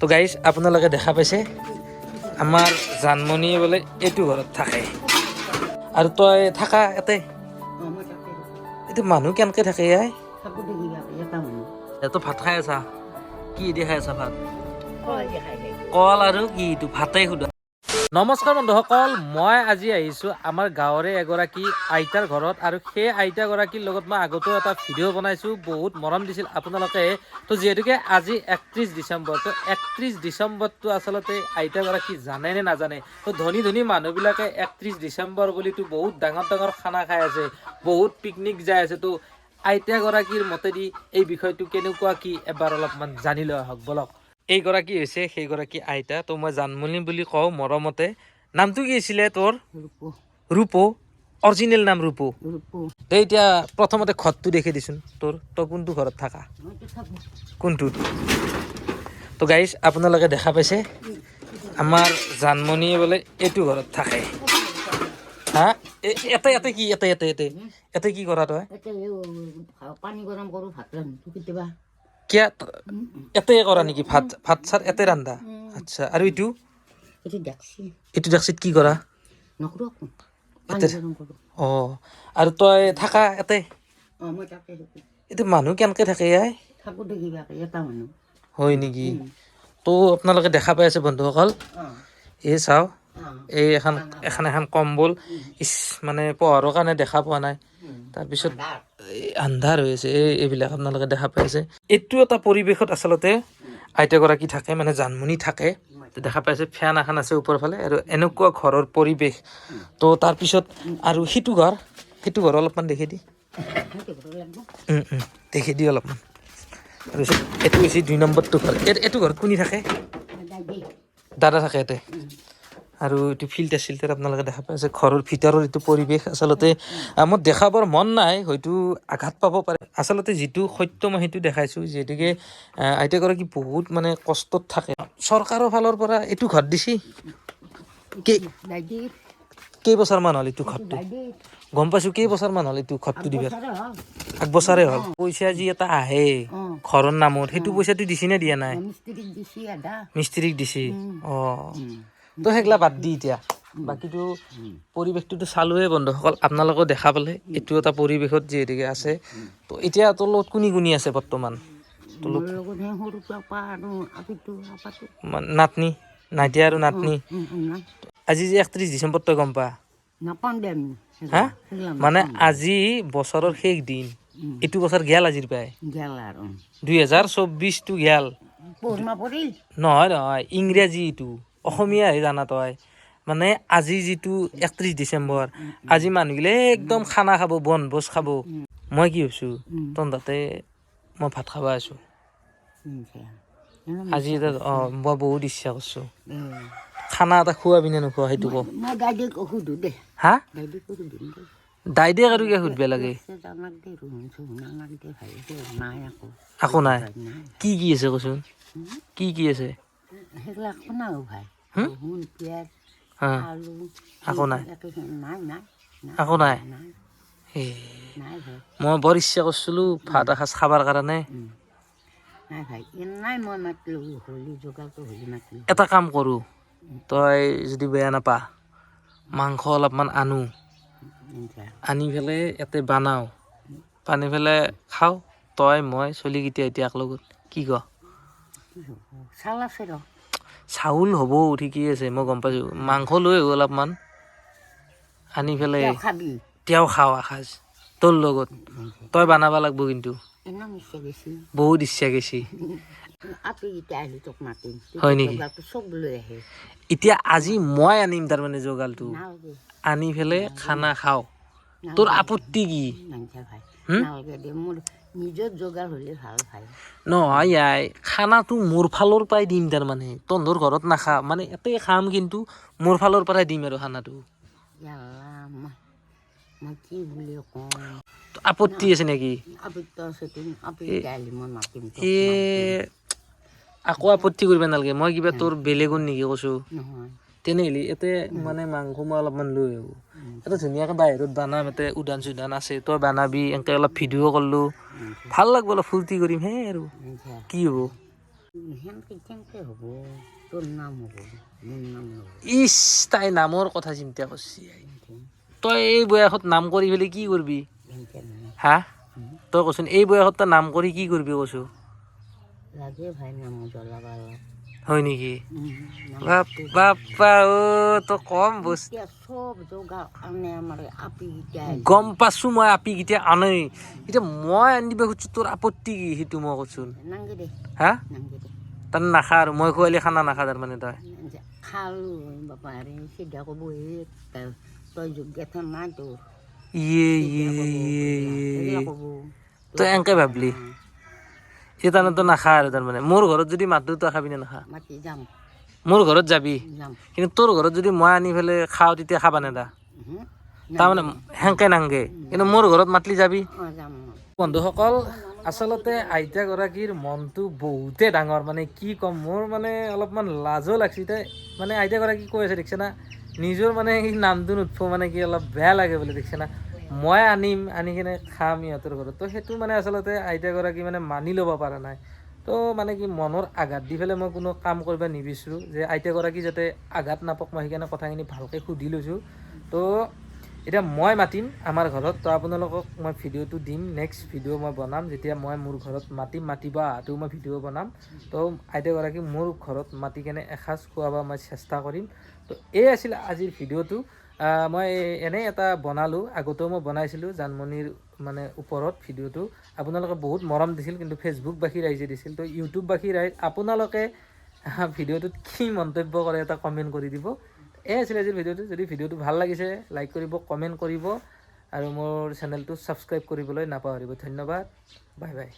তো গাইজ আপোনালোকে দেখা পাইছে? আমাৰ জানমণিয়ে বোলে এইটো ঘৰত থাকে। আৰু তই থাকা ইয়াতে? এইটো মানুহ কেনেকৈ থাকে ইয়াই? তই ভাত খাই আছা? কি দি খাই আছা ভাত? কল আৰু কি? এইটো ভাতেই সোধা। নমস্কাৰ বন্ধুসকল, মই আজি আহিছোঁ আমাৰ গাঁৱৰে এগৰাকী আইতাৰ ঘৰত আৰু সেই আইতাগৰাকীৰ লগত মই আগতেও এটা ভিডিঅ' বনাইছোঁ, বহুত মৰম দিছিল আপোনালোকে। তো যিহেতুকে আজি একত্ৰিছ ডিচেম্বৰ, তো একত্ৰিছ ডিচেম্বৰটো আচলতে আইতাগৰাকী জানে নে নাজানে? তো ধনী ধনী মানুহবিলাকে একত্ৰিছ ডিচেম্বৰ বুলিতো বহুত ডাঙৰ ডাঙৰ খানা খাই আছে, বহুত পিকনিক যাই আছে। তো আইতাগৰাকীৰ মতেদি এই বিষয়টো কেনেকুৱা কি এবাৰ অলপমান জানি লোৱা হওক, বলক। এইগৰাকী হৈছে সেইগৰাকী আইতা তো মই জানমণি বুলি কওঁ মৰমতে। নামটো কি আছিলে তোৰ? ৰূপো। অৰিজিনেল নাম ৰূপো। দে এতিয়া প্ৰথমতে ঘৰটো দেখি দিছোন তোৰ তই কোনটো ঘৰত থাকা? কোনটোত? তো গাইজ আপোনালোকে দেখা পাইছে? আমাৰ জানমণিয়ে বোলে এইটো ঘৰত থাকে। হা? ইয়াতে ইয়াতে কি? ইয়াতে ইয়াতে ইয়াতে ইয়াতে কি কৰা তই? পানী গৰম কৰোঁ ভাত ৰান্ধোঁ। কেতিয়াবা? কিয় ইয়াতে কৰা নেকি? ভাত ভাত চাত ইয়াতে ৰান্ধা? আচ্ছা আৰু এইটো এইটো ডেক্সিত কি কৰা? অঁ আৰু তই থাকা থাকোঁ। এইটো মানুহ কেনেকৈ থাকে ইয়াই? হয় নেকি? তো আপোনালোকে দেখা পাই আছে বন্ধুসকল? এই চাওঁ। এই এখন এখন এখন কম্বল। ইচ মানে পোহৰৰ কাৰণে দেখা পোৱা নাই। তাৰপিছত এই আন্ধাৰ হৈ আছে এই এইবিলাক আপোনালোকে দেখা পাই আছে। এইটো এটা পৰিৱেশত আচলতে আইতাগৰাকী থাকে মানে জানমণি থাকে। দেখা পাইছে ফেন এখন আছে ওপৰৰ ফালে আৰু এনেকুৱা ঘৰৰ পৰিৱেশ। তো তাৰপিছত আৰু সিটো ঘৰ সেইটো ঘৰ অলপমান দেখি দি। দেখি দি অলপমান। তাৰপিছত এইটো হৈছে দুই নম্বৰটো ঘৰ। এইটো ঘৰত কোনি থাকে? দাদা থাকে ইয়াতে। আৰু এইটো ফিল্টাৰ চিল্টাৰ আপোনালোকে দেখা পাই আছে ঘৰৰ ভিতৰৰ এইটো পৰিৱেশ আচলতে মোৰ দেখাবৰ মন নাই হয়তো আঘাত পাব পাৰে। আচলতে যিটো সত্য মই সেইটো দেখাইছোঁ যিহেতুকে আইতাগৰাকী বহুত মানে কষ্টত থাকে। চৰকাৰৰ ফালৰ পৰা এইটো ঘৰ দিছি? কেইবছৰমান হ'ল এইটো ঘৰটো গম পাইছোঁ কেইবছৰমান হ'ল এইটো ঘৰটো দিবাৰ? বছৰে হ'ল। পইচা যি এটা আহে ঘৰৰ নামত সেইটো পইচাটো দিছি নে দিয়া নাই? মিস্ত্ৰীক দিছি অঁ। তো সেইগিলা বাদ দি এতিয়া। বাকীটো পৰিৱেশটোতো চালোৱে বন্ধুসকল আপোনালোকেও দেখা পালে এইটো এটা পৰিৱেশত যিহেতুকে আছে। তো এতিয়া তোৰ লগত কোনি কোনি আছে বৰ্তমান? নাতনি নাইতিয়া আৰু নাতনি। আজি যে একত্ৰিছ ডিচেম্বৰ তই গম পা? হা? মানে আজি বছৰৰ শেষ দিন। এইটো বছৰ গেল আজিৰ পৰাই দুই হেজাৰ চৌব্বিছটো গেল। নহয় নহয় ইংৰাজী এইটো। অসমীয়াহে জানা তই। মানে আজি যিটো একত্ৰিছ ডিচেম্বৰ আজি মানুহগিলে একদম খানা খাব বনভোজ খাব। মই কি ভাবছোঁ উম। তন তাতে মই ভাত খাব আছোঁ। আজি এটা অঁ মই বহুত ইচ্ছা কৰিছোঁ। খানা এটা খুৱাবি নে নোখোৱা সেইটো ক। মই দাইদেক সোধোঁ দে। হা? দাইদেক দাইদেক আৰু কিয় সুধিব লাগে? আকৌ। একো নাই। কি কি আছে কচোন? কি কি আছে? সেইগিলা একো নাই পিঁয়াজ আলু নাই? নাই। মই বৰ ইচ্ছা কৰিছিলোঁ ভাত এসাঁজ খাবৰ কাৰণে। এটা কাম কৰোঁ তই যদি বেয়া নাপা মাংস অলপমান আনো। আনি পেলাই ইয়াতে বানাওঁ। বানি পেলাই খাওঁ তই মই চলি কেতিয়া এতিয়া লগত কি ক? চাল আছে ৰ। চাউল হ'ব ঠিকেই আছে মই গম পাইছোঁ। মাংস লৈ আহোঁ অলপমান। আনি পেলাই তেওঁ খাওঁ এসাঁজ তোৰ লগত। তই বনাব লাগিব কিন্তু। বহুত ইচ্ছা গৈছে। হয় নেকি? এতিয়া আজি মই আনিম তাৰমানে যোগালটো আনি পেলাই খানা খাওঁ। তোৰ আপত্তি কি? নহয় আই খানাটো মোৰ ফালৰ পৰাই দিম তাৰমানে। তহঁতৰ ঘৰত নাখা মানে ইয়াতে খাম কিন্তু মোৰ ফালৰ পৰাই দিম আৰু খানাটো। আপত্তি আছে নেকি? আকৌ আপত্তি কৰিব নালাগে মই কিবা তোৰ বেলেগত নেকি কৈছোঁ। তেনেহ'লে ইয়াতে মানে মাংস মই অলপমান লৈ আহোঁ এটা ধুনীয়াকৈ বাহিৰত বানাম ইয়াতে উদান চুদান আছে তই বানাবি এনেকৈ অলপ ভিডিঅ' কৰিলোঁ ভালো লাগব অলপ ফূৰ্তি কৰিম হে আৰু কি হ'ব ইচ তাই নামৰ কথা চিন্তা কৰছি তই এই বয়সত নাম কৰি পেলাই কি কৰিবি হা তই কচোন এই বয়সত তই নাম কৰি কি কৰিবি কৈছো লাগে ভাই নাম জ্বলাবা হয় নেকি? বাপ বাপ্পা অ তই কম বস্তু। গম পাছো মই আপিকেইটা আনেই। এতিয়া মই আনিব খুজিছো তোৰ আপত্তি কি সেইটো মই কৈছোন হা? তাৰ নাখা আৰু মই খুৱালে খানা নাখা তাৰমানে তই। ইয়ে ইয়ে ইয়ে। তই এনেকে ভাবলি? সেই তাৰমানে তই নাখা আৰু তাৰমানে। মোৰ ঘৰত যদি মাতো তই খাবি নে নাখা? মোৰ ঘৰত যাবি। কিন্তু তোৰ ঘৰত যদি মই আনি পেলাই খাওঁ তেতিয়া খাবা নেদা। তাৰমানে হেংকে নাংগে। কিন্তু মোৰ ঘৰত মাতলি যাবি। বন্ধুসকল আচলতে আইতাগৰাকীৰ মনটো বহুতে ডাঙৰ। মানে কি ক'ম মোৰ মানে অলপমান লাজো লাগছে। এতিয়া মানে আইতাগৰাকী কৈ আছে দেখিছে না নিজৰ মানে নামটো নুঠব মানে কি অলপ বেয়া লাগে বুলি দেখিছে না মই আনিম, আনি কিনে খাম ইহঁতৰ ঘৰত। তো সেইটো মানে আচলতে আইতাগৰাকী মানে মানি ল'ব পৰা নাই। তো মানে কি মনৰ আঘাত দি পেলাই মই কোনো কাম কৰিব নিবিচাৰোঁ। যে আইতাগৰাকী যাতে আঘাত নাপাওক মই সেইকাৰণে কথাখিনি ভালকৈ সুধি লৈছোঁ। তো এতিয়া মই মাতিম আমাৰ ঘৰত। তো আপোনালোকক মই ভিডিঅ'টো দিম। নেক্সট ভিডিঅ' মই বনাম। যেতিয়া মই মোৰ ঘৰত মাতিম, মাতিব অহাটো মই ভিডিঅ' বনাম। তো আইতাগৰাকী মোৰ ঘৰত মাতি কেনে এসাঁজ খুৱাব মই চেষ্টা কৰিম। তো এই আছিল আজিৰ ভিডিঅ'টো। মই এনেই এটা বনালোঁ। আগতেও মই বনাইছিলোঁ জানমণিৰ মানে ওপৰত ভিডিঅ'টো। আপোনালোকে বহুত মৰম দিছিল, কিন্তু ফেচবুকবাসী ৰাইজে দিছিল। তো ইউটিউববাসী ৰাইজ, আপোনালোকে ভিডিঅ'টোত কি মন্তব্য কৰে এটা কমেণ্ট কৰি দিব। এই আছিলে আজিৰ ভিডিঅ'টো, যদি ভিডিঅ'টো ভালো লাগিছে লাইক কৰিব কমেণ্ট কৰিব, আৰু মোৰ চেনেলটো ছাবস্ক্ৰাইব কৰিবলৈ নাপাহৰিব। ধন্যবাদ। Bye bye